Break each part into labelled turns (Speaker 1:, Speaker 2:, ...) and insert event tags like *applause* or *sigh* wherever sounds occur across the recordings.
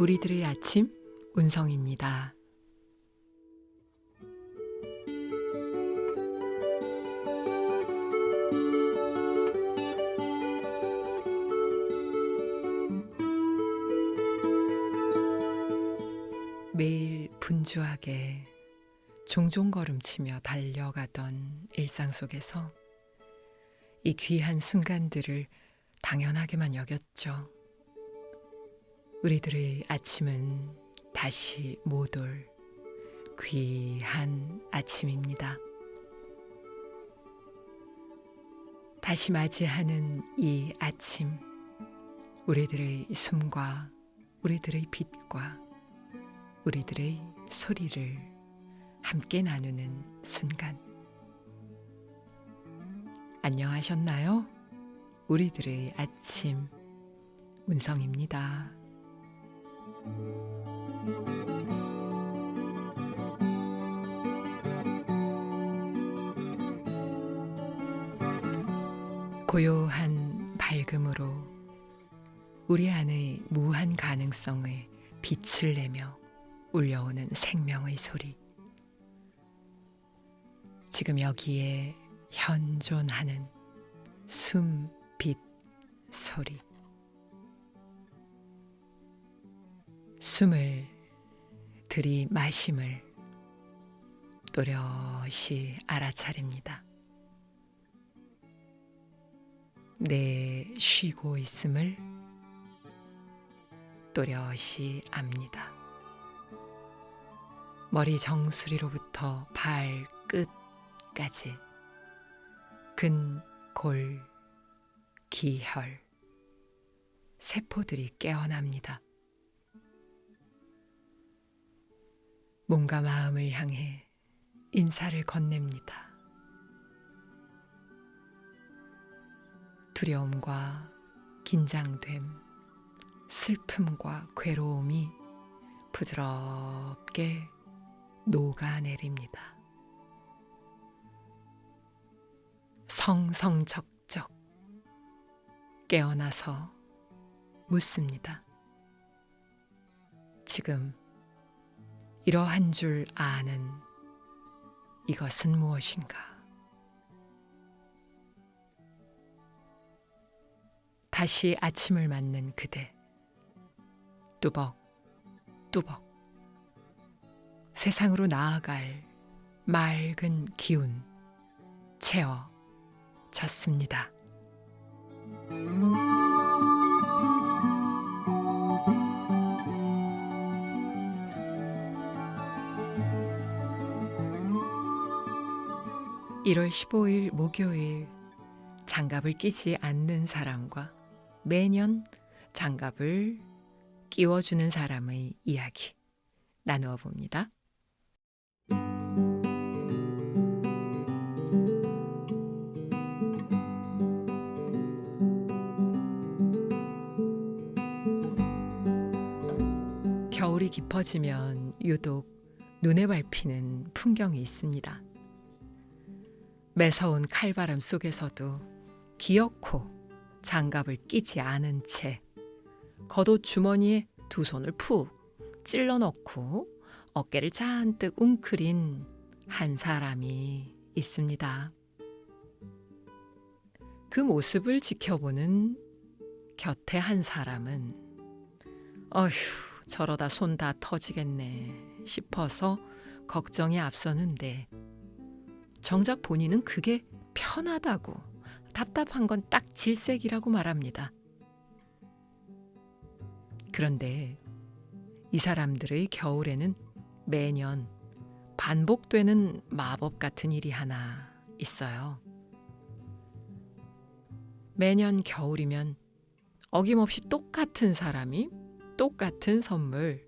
Speaker 1: 우리들의 아침 운성입니다. 매일 분주하게 종종 걸음치며 달려가던 일상 속에서 이 귀한 순간들을 당연하게만 여겼죠. 우리들의 아침은 다시 못올 귀한 아침입니다. 다시 맞이하는 이 아침, 우리들의 숨과 우리들의 빛과 우리들의 소리를 함께 나누는 순간. 안녕하셨나요? 우리들의 아침, 운성입니다. 고요한 밝음으로 우리 안의 무한 가능성에 빛을 내며 울려오는 생명의 소리. 지금 여기에 현존하는 숨, 빛, 소리. 숨을 들이마심을 또렷이 알아차립니다. 내 쉬고 있음을 또렷이 압니다. 머리 정수리로부터 발 끝까지 근, 골, 기혈, 세포들이 깨어납니다. 몸과 마음을 향해 인사를 건넵니다. 두려움과 긴장됨, 슬픔과 괴로움이 부드럽게 녹아내립니다. 성성적적 깨어나서 묻습니다. 지금 이러한 줄 아는 이것은 무엇인가? 다시 아침을 맞는 그대. 뚜벅, 뚜벅. 세상으로 나아갈 맑은 기운 채워졌습니다. (1월 15일) 목요일 장갑을 끼지 않는 사람과 매년 장갑을 끼워주는 사람의 이야기 나누어 봅니다. 겨울이 깊어지면 유독 눈에 밟히는 풍경이 있습니다. 매서운 칼바람 속에서도 기어코 장갑을 끼지 않은 채 겉옷 주머니에 두 손을 푹 찔러 넣고 어깨를 잔뜩 웅크린 한 사람이 있습니다. 그 모습을 지켜보는 곁에 한 사람은 어휴 저러다 손 다 터지겠네 싶어서 걱정이 앞서는데 정작 본인은 그게 편하다고 답답한 건 딱 질색이라고 말합니다. 그런데 이 사람들의 겨울에는 매년 반복되는 마법 같은 일이 하나 있어요. 매년 겨울이면 어김없이 똑같은 사람이 똑같은 선물,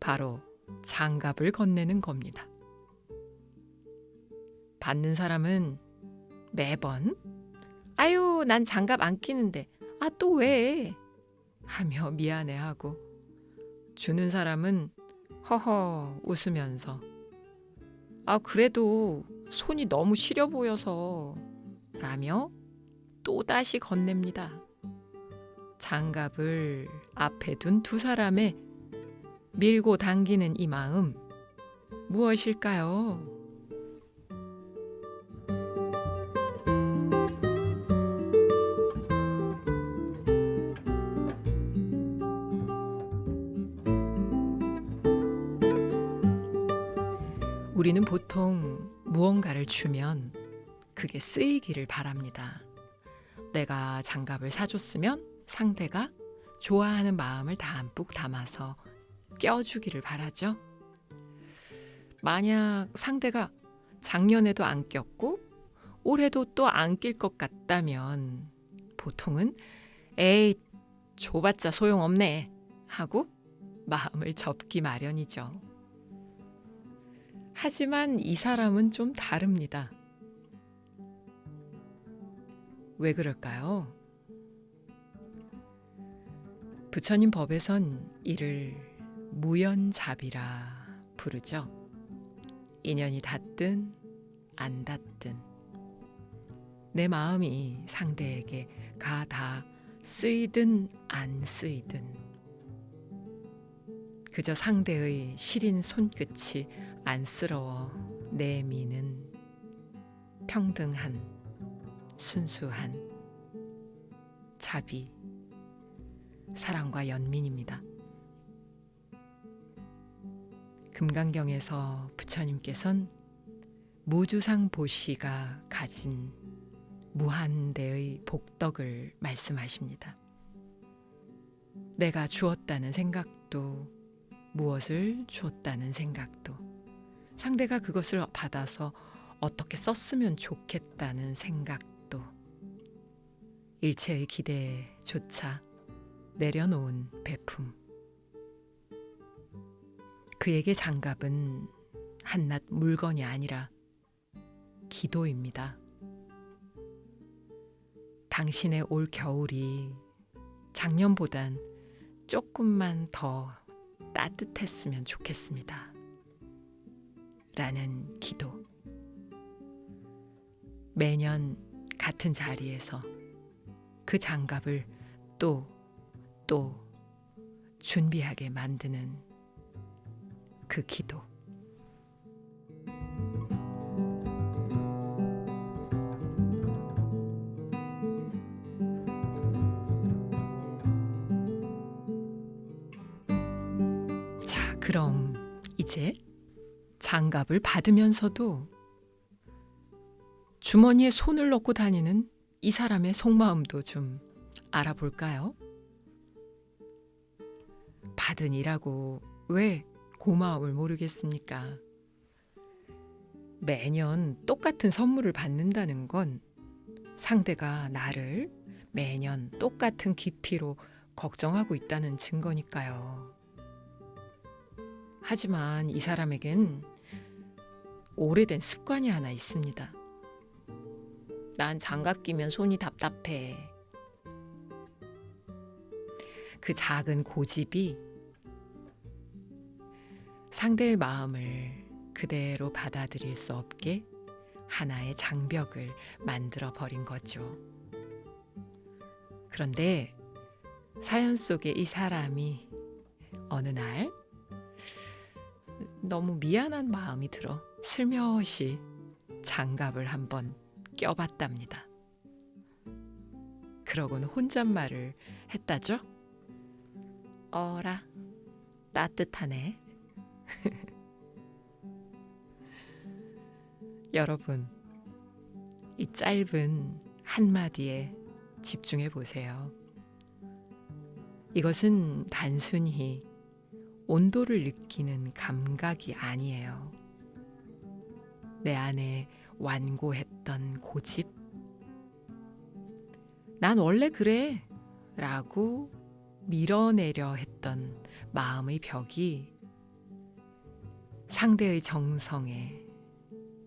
Speaker 1: 바로 장갑을 건네는 겁니다. 받는 사람은 매번 아유, 난 장갑 안 끼는데. 아, 또 왜? 하며 미안해하고 주는 사람은 허허 웃으면서 아, 그래도 손이 너무 시려 보여서 라며 또다시 건넵니다. 장갑을 앞에 둔 두 사람의 밀고 당기는 이 마음 무엇일까요? 우리는 보통 무언가를 주면 그게 쓰이기를 바랍니다. 내가 장갑을 사줬으면 상대가 좋아하는 마음을 담뿍 담아서 껴주기를 바라죠. 만약 상대가 작년에도 안 꼈고 올해도 또 안 낄 것 같다면 보통은 에이 줘봤자 소용없네 하고 마음을 접기 마련이죠. 하지만 이 사람은 좀 다릅니다. 왜 그럴까요? 부처님 법에선 이를 무연잡이라 부르죠. 인연이 닿든 안 닿든 내 마음이 상대에게 가다 쓰이든 안 쓰이든 그저 상대의 시린 손끝이 안쓰러워 내 미는 평등한 순수한 자비 사랑과 연민입니다. 금강경에서 부처님께선 무주상 보시가 가진 무한대의 복덕을 말씀하십니다. 내가 주었다는 생각도 무엇을 줬다는 생각도 상대가 그것을 받아서 어떻게 썼으면 좋겠다는 생각도 일체의 기대조차 내려놓은 베품. 그에게 장갑은 한낱 물건이 아니라 기도입니다. 당신의 올 겨울이 작년보단 조금만 더 따뜻했으면 좋겠습니다. 라는 기도. 매년 같은 자리에서 그 장갑을 또, 또 준비하게 만드는 그 기도. 장갑을 받으면서도 주머니에 손을 넣고 다니는 이 사람의 속마음도 좀 알아볼까요? 받은 이라고 왜 고마움을 모르겠습니까? 매년 똑같은 선물을 받는다는 건 상대가 나를 매년 똑같은 깊이로 걱정하고 있다는 증거니까요. 하지만 이 사람에겐 오래된 습관이 하나 있습니다. 난 장갑 끼면 손이 답답해. 그 작은 고집이 상대의 마음을 그대로 받아들일 수 없게 하나의 장벽을 만들어 버린 거죠. 그런데 사연 속에 이 사람이 어느 날 너무 미안한 마음이 들어 슬며시 장갑을 한번 껴봤답니다. 그러곤 혼잣말을 했다죠? 어라, 따뜻하네. *laughs* 여러분, 이 짧은 한마디에 집중해 보세요. 이것은 단순히 온도를 느끼는 감각이 아니에요. 내 안에 완고했던 고집? 난 원래 그래. 라고 밀어내려 했던 마음의 벽이 상대의 정성에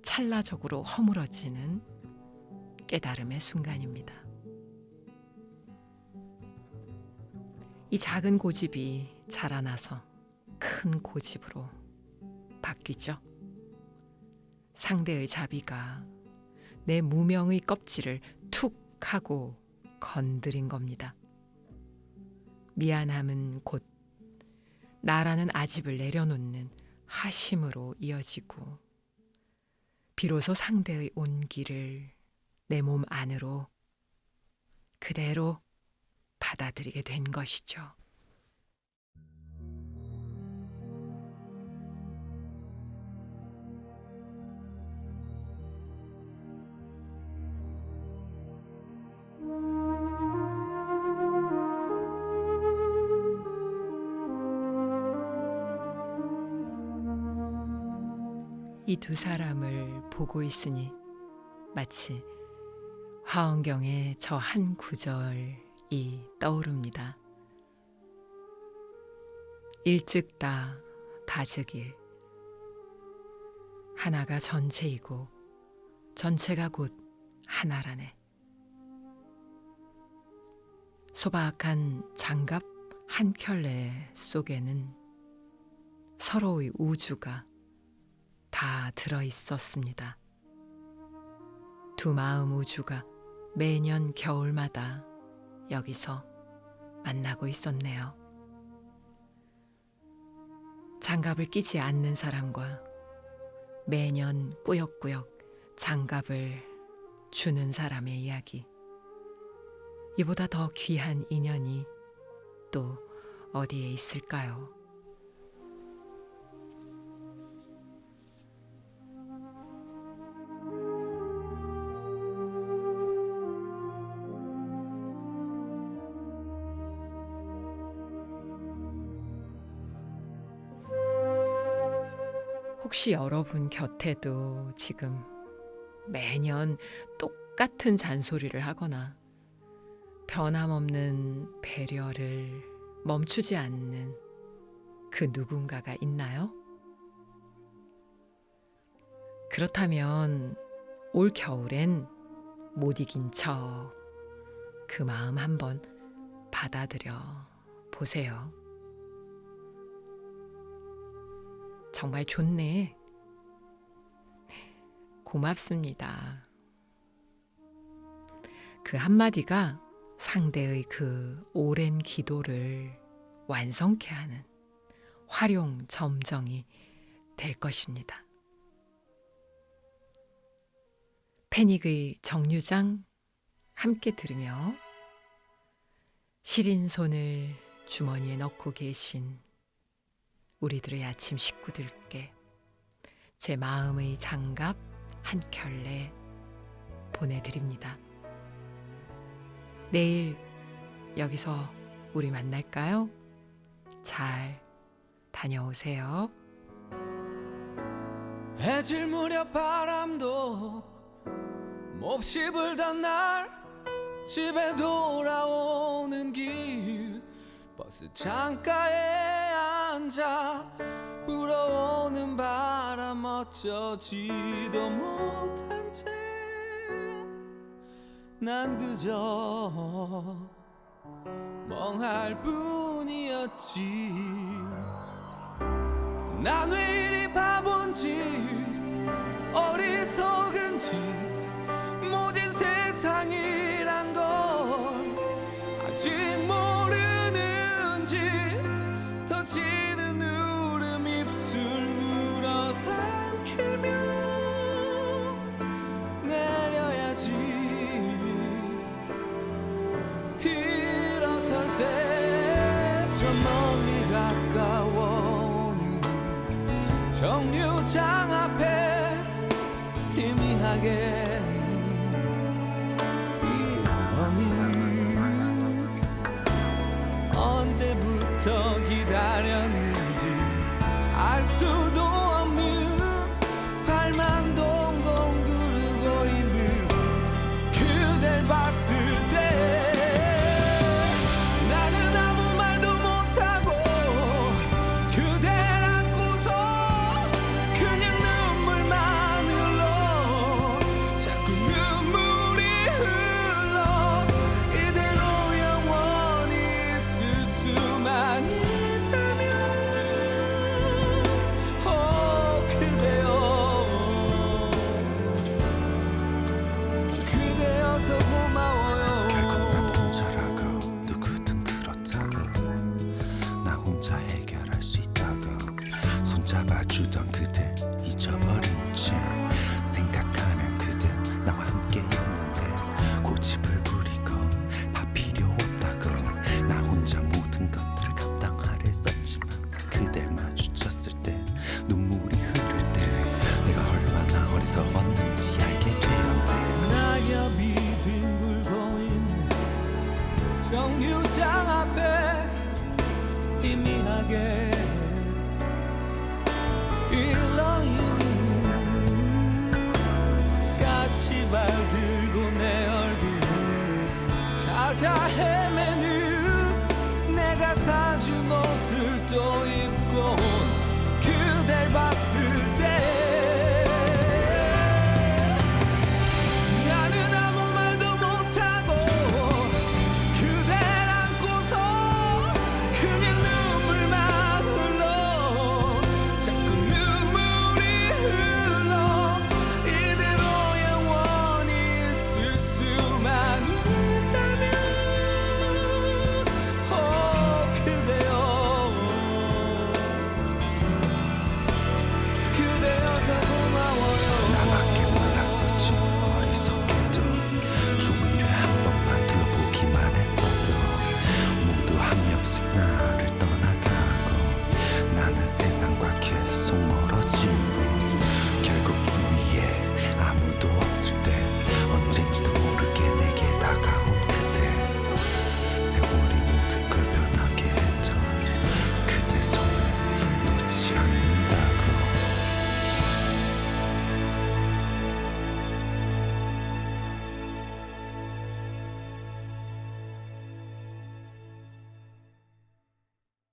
Speaker 1: 찰나적으로 허물어지는 깨달음의 순간입니다. 이 작은 고집이 자라나서 큰 고집으로 바뀌죠. 상대의 자비가 내 무명의 껍질을 툭 하고 건드린 겁니다. 미안함은 곧 나라는 아집을 내려놓는 하심으로 이어지고 비로소 상대의 온기를 내 몸 안으로 그대로 받아들이게 된 것이죠. 이 두 사람을 보고 있으니 마치 화엄경의 저 한 구절이 떠오릅니다. 일즉다 다즉일 하나가 전체이고 전체가 곧 하나라네. 소박한 장갑 한 켤레 속에는 서로의 우주가 다 들어 있었습니다. 두 마음 우주가 매년 겨울마다 여기서 만나고 있었네요. 장갑을 끼지 않는 사람과 매년 꾸역꾸역 장갑을 주는 사람의 이야기. 이보다 더 귀한 인연이 또 어디에 있을까요? 혹시 여러분 곁에도 지금 매년 똑같은 잔소리를 하거나 변함없는 배려를 멈추지 않는 그 누군가가 있나요? 그렇다면 올 겨울엔 못 이긴 척 그 마음 한번 받아들여 보세요. 정말 좋네. 고맙습니다. 그 한마디가 상대의 그 오랜 기도를 완성케 하는 활용 점정이 될 것입니다. 패닉의 정류장 함께 들으며 시린 손을 주머니에 넣고 계신 우리들의 아침 식구들께 제 마음의 장갑 한 켤레 보내드립니다. 내일 여기서 우리 만날까요? 잘 다녀오세요.
Speaker 2: 해질 무렵 바람도 몹시 불던 날 집에 돌아오는 길 버스 창가에 앉아 불어오는 바람 어쩌지도 못한 채 난 그저 멍할 뿐이었지. 난 왜 이리 바본지 어리석은지 정류장 앞에 희미하게
Speaker 3: 일러이는
Speaker 2: 까치발 들고 내 얼굴을 찾아 헤매는 내가 사준 옷을 또